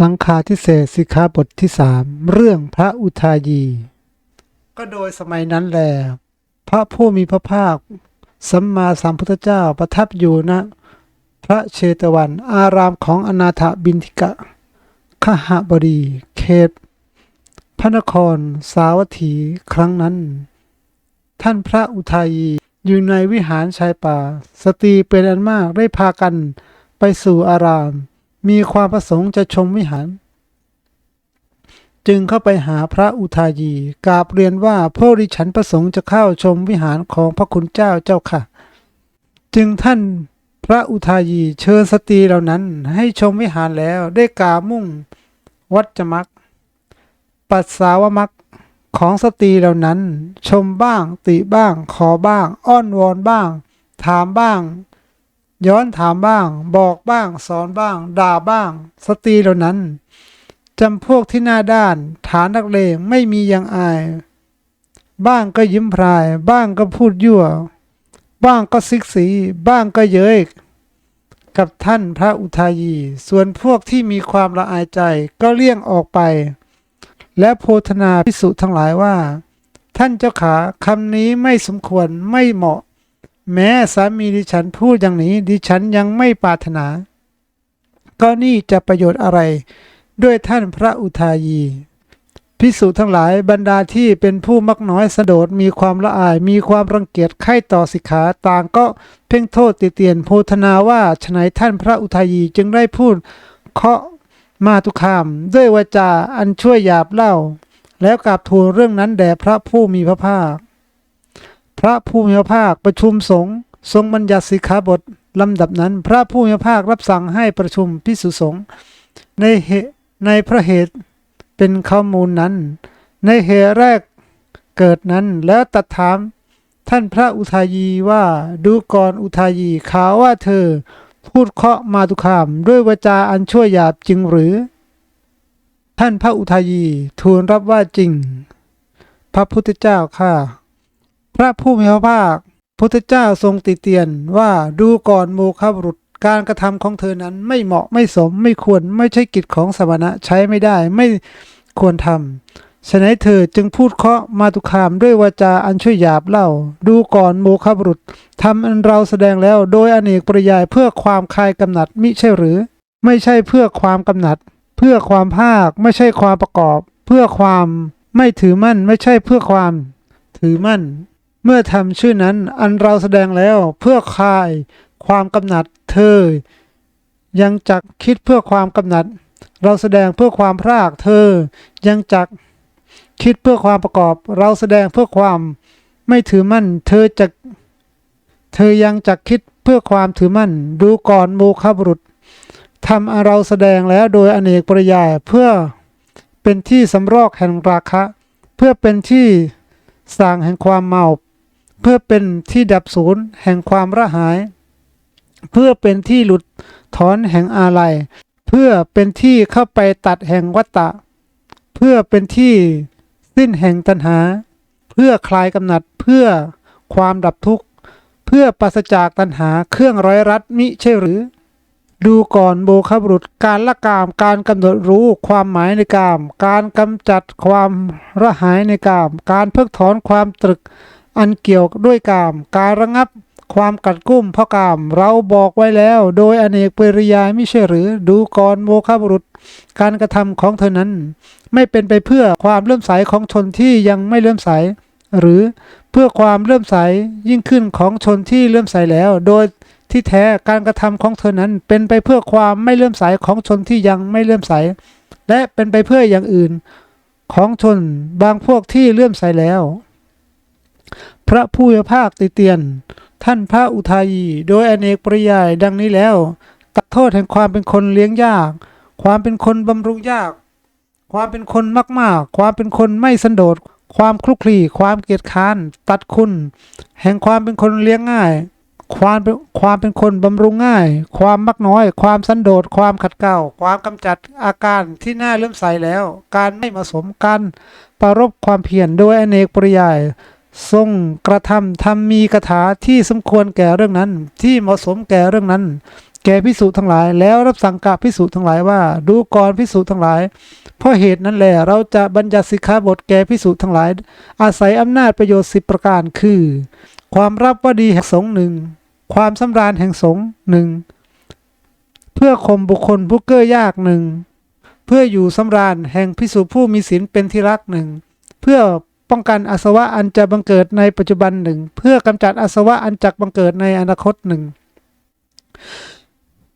สังฆาทิเศษสิกขาบทที่สามเรื่องพระอุทายี ก็โดยสมัยนั้นแล พระผู้มีพระภาค สัมมาสัมพุทธเจ้าประทับอยู่ณพระเชตวัน อารามของอนาถบินทิกะขหบดี เขต พระนคร สาวัตถีครั้งนั้น ท่านพระอุทายีอยู่ในวิหารชายป่า สตรีเป็นอันมากได้พากันไปสู่อาราม มีความประสงค์จะชมวิหาร จึงเข้าไปหาพระอุทายีกราบเรียนว่าพวกดิฉันประสงค์จะเข้าชมวิหารของพระคุณเจ้าเจ้าค่ะ จึงท่านพระอุทายีเชิญสตรีเหล่านั้นให้ชมวิหารแล้วได้กามุ่ง วัจมักปัสสาวมักของสตรีเหล่านั้น ชมบ้างติบ้าง ขอบ้าง อ้อนวอนบ้าง ถามบ้าง ย้อนถามบ้าง บอกบ้าง สอนบ้าง ด่าบ้าง สตรีเหล่านั้นจำพวกที่หน้าด้าน ฐานนักเลงไม่มียังอาย บ้างก็ยิ้มพราย บ้างก็พูดยั่ว บ้างก็ซิกสี บ้างก็เย้ยกับท่านพระอุทายี ส่วนพวกที่มีความละอายใจก็เลี่ยงออกไป และโพธนาพิสุทั้งหลายว่า ท่านเจ้าขาคำนี้ไม่สมควรไม่เหมาะ แม้สามีดิฉันพูดอย่างนี้ ดิฉันยังไม่ปรารถนา ก็นี่จะประโยชน์อะไร ด้วยท่านพระอุทายีพิสุทั้งหลายบรรดาที่เป็นผู้มักน้อยสะโดดมีความละอาย มีความรังเกียจใคร่ต่อสิกขาต่างก็เพ่งโทษติเตียนโพธนาว่าฉนัยท่านพระอุทายีจึงได้พูดเคาะมาตุคาม ด้วยวาจาอันช่วยหยาบเล่า แล้วกราบทูลเรื่องนั้นแด่พระผู้มีพระภาค พระผู้มีพระภาคประชุมสงฆ์ทรงบัญญัติสิกขาบทลำดับนั้น พระผู้มีพระภาครับสั่งให้ประชุมพิสุสงฆ์ในเหตุในพระเหตุเป็นข้อมูลนั้น ในเหตุแรกเกิดนั้นแล้วตัดถาม ท่านพระอุทายีว่าดูก่อนอุทายีข่าวว่าเธอพูดเคาะมาตุคามด้วยวาจาอันชั่วหยาบจริงหรือ ท่านพระอุทายีทูลรับว่าจริง พระพุทธเจ้าข้า พระผู้มีพระภาคพุทธเจ้าทรงติเตียนว่าดูก่อนโมฆะบุรุษการกระทำของเธอนั้นไม่เหมาะไม่สมไม่ควรไม่ใช่กิจของสมณะใช้ไม่ได้ไม่ควรทำฉะนั้นเธอจึงพูดเคาะมาตุคามด้วยวาจาอันช่วยหยาบเล่า ดูก่อนโมฆะบุรุษทำอันเราแสดงแล้วโดยอเนกปริยายเพื่อความคลายกำหนัดมิใช่หรือ ไม่ใช่เพื่อความกำหนัด เพื่อความภาคไม่ใช่ความประกอบ เพื่อความไม่ถือมั่นไม่ใช่เพื่อความถือมั่น เมื่อทำชื่อนั้นอันเราแสดงแล้วเพื่อคลายความกำหนัดเธอ ยังจักคิดเพื่อความกำหนัด เราแสดงเพื่อความพรากเธอ ยังจักคิดเพื่อความประกอบ เราแสดงเพื่อความไม่ถือมั่น เธอจะเธอยังจักคิดเพื่อความถือมั่น ดูก่อนโมฆะบุรุษทำอันเราแสดงแล้วโดยอเนกปริยายเพื่อเป็นที่สำรอกแห่งราคะ เพื่อเป็นที่สร้างแห่งความเมา เพื่อเป็นที่ดับศูนย์แห่งความระหาย เพื่อเป็นที่หลุดถอนแห่งอาลัย เพื่อเป็นที่เข้าไปตัดแห่งวัตตะ เพื่อเป็นที่สิ้นแห่งตัณหา เพื่อคลายกำหนัดเพื่อความดับทุกข์ เพื่อปราศจากตัณหาเครื่องร้อยรัดมิใช่หรือ ดูก่อนโบคบุรุษการละกาม การกำหนดรู้ความหมายในกาม การกำจัดความระหายในกาม การเพิกถอนความตรึก อันเกี่ยวด้วยกาม การระงับความกัดกุ้มเพราะกาม เราบอกไว้แล้ว โดยอเนกปริยายไม่ใช่หรือ ดูก่อนโมฆะบุรุษ การกระทำของเธอนั้น ไม่เป็นไปเพื่อความเลื่อมใสของชนที่ยังไม่เลื่อมใส หรือเพื่อความเลื่อมใสยิ่งขึ้นของชนที่เลื่อมใสแล้ว โดยที่แท้การกระทำของเธอนั้น เป็นไปเพื่อความไม่เลื่อมใสของชนที่ยังไม่เลื่อมใส และเป็นไปเพื่ออย่างอื่น ของชนบางพวกที่เลื่อมใสแล้ว พระผู้มีพระภาคติเตียน ท่านพระอุทายีโดยอเนกปริยายดังนี้แล้วตัดโทษแห่งความเป็นคนเลี้ยงยาก ความเป็นคนบำรุงยาก ความเป็นคนมากๆ ความเป็นคนไม่สันโดษ ความคลุกคลีความเกียจค้าน ตัดคุณ แห่งความเป็นคนเลี้ยงง่าย ความเป็นความเป็นคนบำรุงง่าย ความมักน้อย ความสันโดษ ความขัดเกลาความกำจัดอาการที่น่าเลื่อมใสแล้ว การไม่เหมาะสมการปรารบความเพียรโดยอเนกปริยาย ทรงกระทำทำมีคาถาที่สมควรแก่เรื่องนั้น ที่เหมาะสมแก่เรื่องนั้น แก่พิสุทั้งหลาย แล้วรับสั่งกับพิสุทั้งหลายว่า ดูก่อนพิสุทั้งหลาย เพราะเหตุนั้นแหละเราจะบัญญัติสิกขาบทแก่พิสุทั้งหลาย อาศัยอำนาจประโยชน์สิบประการคือ ความรับว่าดีแห่งสงหนึ่งความสำราญแห่งสงหนึ่งเพื่อข่มบุคคลผู้เก้อยากหนึ่งเพื่ออยู่สำราญแห่งพิสุผู้มีศีลเป็นที่รักหนึ่งเพื่อ ป้องกันอาสวะอันจะบังเกิดในปัจจุบันหนึ่งเพื่อกำจัดอาสวะอันจักบังเกิดในอนาคตหนึ่ง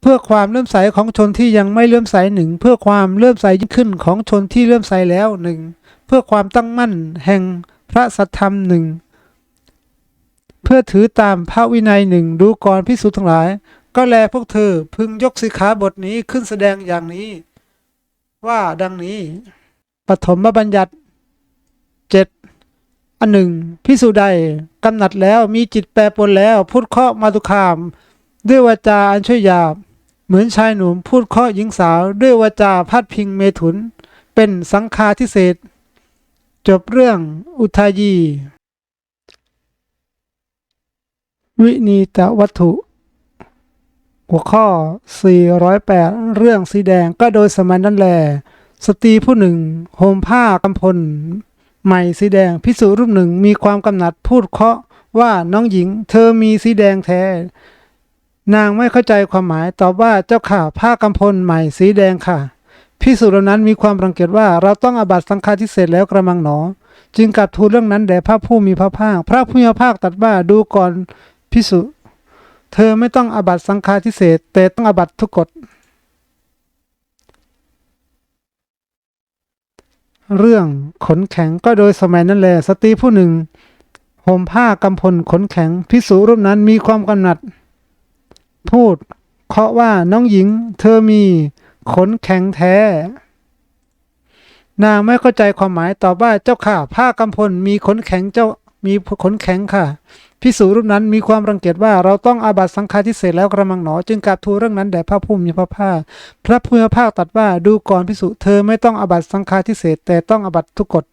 เพื่อความเลื่อมใสของชนที่ยังไม่เลื่อมใสหนึ่งเพื่อความเลื่อมใสยิ่งขึ้นของชนที่เลื่อมใสแล้วหนึ่งเพื่อความตั้งมั่นแห่งพระสัทธรรมหนึ่งเพื่อถือตามพระวินัยหนึ่งดูก่อนพิสุทั้งหลาย ก็แลพวกเธอพึงยกสิกขาบทนี้ขึ้นแสดงอย่างนี้ ว่าดังนี้ ปฐมบัญญัติเจ็ด อันหนึ่งพิสุใดกำหนัดแล้วมีจิตแปรปรวนแล้ว พูดเคาะมาตุคาม ด้วยวาจาอันช่วยหยาบ เหมือนชายหนุ่มพูดเคาะหญิงสาว ด้วยวาจาพัดพิงเมถุน เป็นสังฆาทิเศษ จบเรื่องอุทายี วินีตวัตถุ หัวข้อ 408 เรื่องสีแดงก็โดยสมัยนั้นแหลสตรีผู้หนึ่งห่มผ้ากำพล ใหม่สีแดงพิสุรูปหนึ่งมีความกำหนัดพูดเคาะว่าน้องหญิง เธอมีสีแดงแท้ นางไม่เข้าใจความหมายตอบว่าเจ้าข่าผ้ากำพลใหม่สีแดงค่ะพิสุเหล่านั้นมีความรังเกียจว่าเราต้องอาบัตสังฆาทิเศษแล้วกระมังหนอ จึงกลับทูลเรื่องนั้นแด่พระผู้มีพระภาค พระผู้มีพระภาคตรัสว่าดูก่อนพิสุเธอไม่ต้องอาบัตสังฆาทิเศษแต่ต้องอาบัตทุกกฎ เรื่องขนแข็งก็โดยสมัยนั้นแลสตรีผู้หนึ่งห่มผ้ากำพลขนแข็งพิสูรูปนั้นมีความกำหนัด พูดเคาะว่าน้องหญิง เธอมีขนแข็งแท้ นางไม่เข้าใจความหมายตอบว่าเจ้าข่าผ้ากำพลมีขนแข็งเจ้ามีขนแข็งค่ะ พิสูรรูปนั้นมีความรังเกียจว่าเราต้องอาบัตสังฆาทิเศษแล้วกระมังหนอ จึงกราบทูลเรื่องนั้นแด่พระผู้มีพระภาค พระผู้มีพระภาคตรัสว่าดูก่อนพิสุเธอไม่ต้องอาบัตสังฆาทิเศษแต่ต้องอาบัตทุกกฎ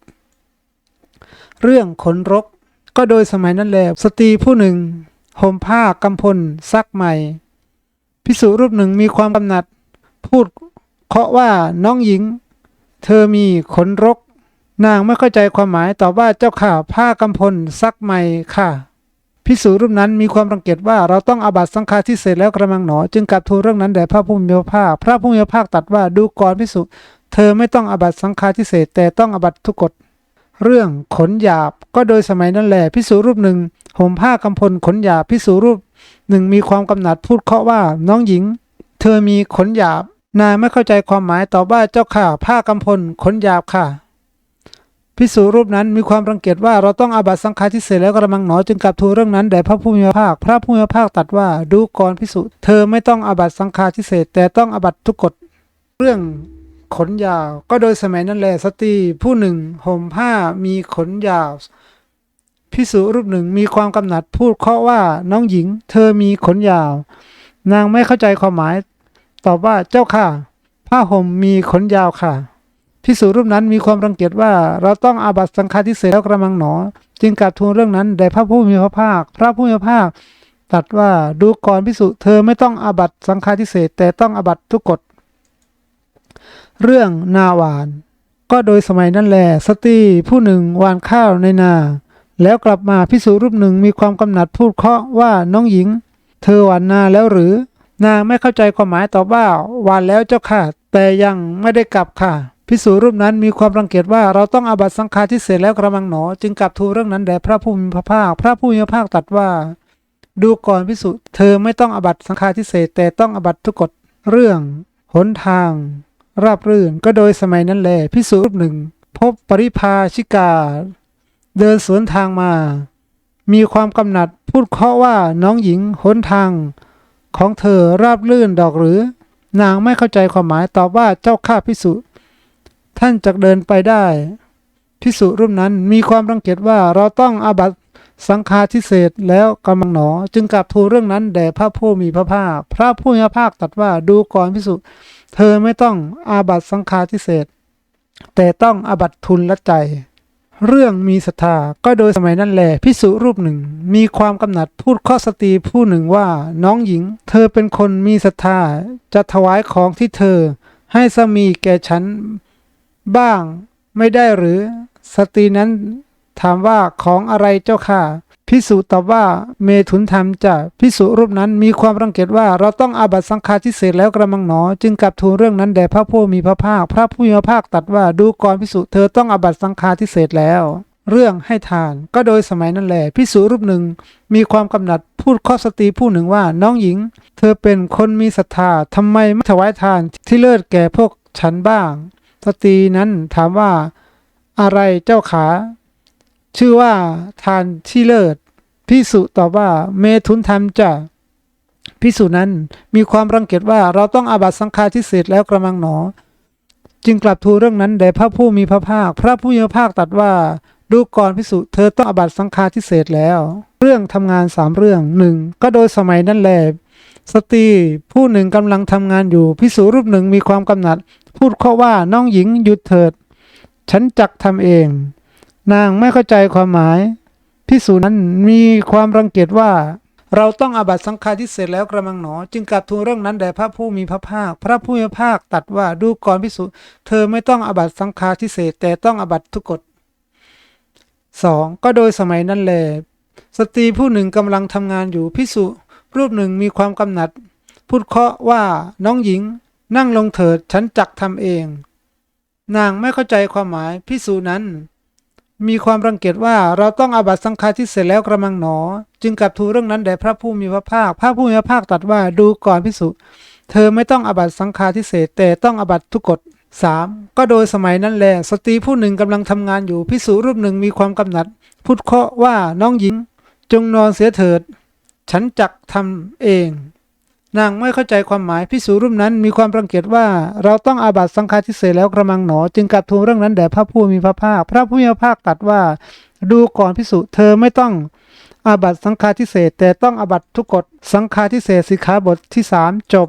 เรื่องขนรก ก็โดยสมัยนั้นแลสตรีผู้หนึ่งห่มผ้ากำพลซักใหม่ พิสุรูปหนึ่งมีความกำหนัด พูดเคาะว่าน้องหญิง เธอมีขนรก นางไม่เข้าใจความหมายตอบว่าเจ้าข่าผ้ากำพลซักใหม่ค่ะ พิสูรูปนั้นมีความรังเกียจว่าเราต้องอาบัตสังฆาทิเศษแล้วกระมังหนอ จึงกลับทูลเรื่องนั้นแด่พระผู้มีพระภาค พระผู้มีพระภาคตรัสว่าดูก่อนพิสุเธอไม่ต้องอาบัตสังฆาทิเศษแต่ต้องอาบัตทุกกฎเรื่องขนหยาบก็โดยสมัยนั้นแหละพิสูรูปหนึ่งห่มผ้ากำพลขนหยาบพิสูรูปหนึ่งมีความกำหนัดพูดเคาะว่าน้องหญิง เธอมีขนหยาบนางไม่เข้าใจความหมายตอบว่าเจ้าข่าผ้ากำพลขนหยาบค่ะ พิสูรรูปนั้นมีความรังเกียจว่าเราต้องอาบัตสังฆาทิเศษแล้วกระมังหนอจึงกลับทูลเรื่องนั้นแด่พระผู้มีพระภาค พระผู้มีพระภาคตรัสว่าดูก่อนพิสุเธอไม่ต้องอาบัตสังฆาทิเศษแต่ต้องอาบัตทุกกฎเรื่องขนยาว ก็โดยสมัยนั้นแหละสตรีผู้หนึ่งห่มผ้ามีขนยาวพิสุรูปหนึ่งมีความกำหนัดพูดเคาะว่าน้องหญิง เธอมีขนยาว นางไม่เข้าใจความหมาย ตอบว่าเจ้าค่ะ ผ้าห่มมีขนยาวค่ะ พิสูรูปนั้นมีความรังเกียจว่าเราต้องอาบัตสังฆาทิเศษแล้วกระมังหนอ จึงกราบทูลเรื่องนั้นแด่พระผู้มีพระภาค พระผู้มีพระภาคตรัสว่าดูก่อนพิสุเธอไม่ต้องอาบัตสังฆาทิเศษแต่ต้องอาบัตทุกกฎเรื่องนาหวาน ก็โดยสมัยนั้นแหละสตรีผู้หนึ่งหวานข้าวในนา แล้วกลับมาพิสูรูปหนึ่งมีความกำหนัดพูดเคาะว่าน้องหญิง เธอหวานนาแล้วหรือ นางไม่เข้าใจความหมายตอบว่าหวานแล้วเจ้าค่ะ แต่ยังไม่ได้กลับค่ะ พิสูรูปนั้นมีความรังเกียจว่าเราต้องอาบัตสังฆาทิเศษแล้วกระมังหนอ จึงกลับทูลเรื่องนั้นแด่พระผู้มีพระภาค พระผู้มีพระภาคตรัสว่า ดูก่อนพิสุเธอไม่ต้องอาบัตสังฆาทิเศษแต่ต้องอาบัตทุกกฎเรื่องหนทาง ราบรื่นก็โดยสมัยนั้นแลพิสูรูปหนึ่ง พบปริพาชิกา เดินสวนทางมา มีความกำหนัดพูดเคาะว่าน้องหญิงหนทาง ของเธอราบลื่นดอกหรือ นางไม่เข้าใจความหมายตอบว่าเจ้าข้าพิสุ ท่านจะเดินไปได้พิสุรูปนั้นมีความรังเกียจว่าเราต้องอาบัตสังฆาทิเศษแล้วกำลังหนอ จึงกลับทูลเรื่องนั้นแด่พระผู้มีพระภาค พระผู้มีพระภาคตรัสว่าดูก่อนพิสุเธอไม่ต้องอาบัตสังฆาทิเศษแต่ต้องอาบัตทุนละใจ เรื่องมีศรัทธาก็โดยสมัยนั้นแหลพิสุรูปหนึ่ง มีความกำหนัดพูดข้อสตรีผู้หนึ่งว่า น้องหญิง เธอเป็นคนมีศรัทธาจะถวายของที่เธอให้สามีแก่ฉัน บ้างไม่ได้หรือ สตรีนั้นถามว่าของอะไรเจ้าค่ะพิสุตอบว่าเมถุนธรรมจะพิสุรูปนั้นมีความรังเกียจว่าเราต้องอาบัตสังฆาทิเศษแล้วกระมังหนอ จึงกลับทูลเรื่องนั้นแด่พระผู้มีพระภาค พระผู้มีพระภาคตรัสว่าดูก่อนพิสุเธอต้องอาบัตสังฆาทิเศษแล้ว เรื่องให้ทาน ก็โดยสมัยนั้นแหละพิสุรูปหนึ่ง มีความกำหนัดพูดข้อสตรีผู้หนึ่งว่าน้องหญิง เธอเป็นคนมีศรัทธาทำไมไม่ถวายทานที่เลิศแก่พวกฉันบ้าง สตรีนั้นถามว่าอะไรเจ้าขา ชื่อว่าทานที่เลิศพิสุตอบว่า เมถุนธรรมจะพิสุนั้นมีความรังเกียจว่าเราต้องอาบัตสังฆาทิเศษแล้วกระมังหนอ จึงกลับทูลเรื่องนั้นแด่พระผู้มีพระภาค พระผู้มีพระภาคตรัสว่าดูก่อนพิสุเธอต้องอาบัตสังฆาทิเศษแล้ว เรื่องทำงานสามเรื่องหนึ่งก็โดยสมัยนั้นแหละ สตรีผู้หนึ่งกำลังทำงานอยู่พิสุรูปหนึ่งมีความกำหนัด พูดข้อว่าน้องหญิงหยุดเถิด ฉันจักทำเอง นางไม่เข้าใจความหมายพิสูจนั้นมีความรังเกียจว่า เราต้องอาบัตสังฆาทิเศษแล้วกระมังหนอ จึงกลับทูลเรื่องนั้นแด่พระผู้มีพระภาค พระผู้มีพระภาคตัดว่าดูก่อนพิสุเธอไม่ต้องอาบัตสังฆาทิเศษแต่ต้องอาบัตทุกกฎสองก็โดยสมัยนั้นแล สตรีผู้หนึ่งกำลังทำงานอยู่พิสุ รูปหนึ่งมีความกำหนัด พูดเคาะว่าน้องหญิง นั่งลงเถิดฉันจักทำเอง นางไม่เข้าใจความหมายพิสูจนั้น มีความรังเกียจว่าเราต้องอาบัตสังฆาทิเสร็จแล้วกระมังหนอ จึงกลับทูลเรื่องนั้นแด่พระผู้มีพระภาค พระผู้มีพระภาคตรัสว่าดูก่อนพิสุเธอไม่ต้องอาบัตสังฆาทิเศษแต่ต้องอาบัตทุกกฎสามก็โดยสมัยนั้นแล สตรีผู้หนึ่งกำลังทำงานอยู่พิสุรูปหนึ่งมีความกำหนัด พูดเคาะว่าน้องหญิง จงนอนเสียเถิด ฉันจักทำเอง นางไม่เข้าใจความหมายพิสูรุ่มนั้นมีความรังเกียจว่า เราต้องอาบัตสังฆาทิเศษแล้วกระมังหนอ จึงกลับทูลเรื่องนั้นแด่พระผู้มีพระภาค พระผู้มีพระภาคตรัสว่า ดูก่อนพิสุเธอไม่ต้องอาบัตสังฆาทิเศษแต่ต้องอาบัตทุกกฎสังฆาทิเศษสิกขาบทที่สามจบ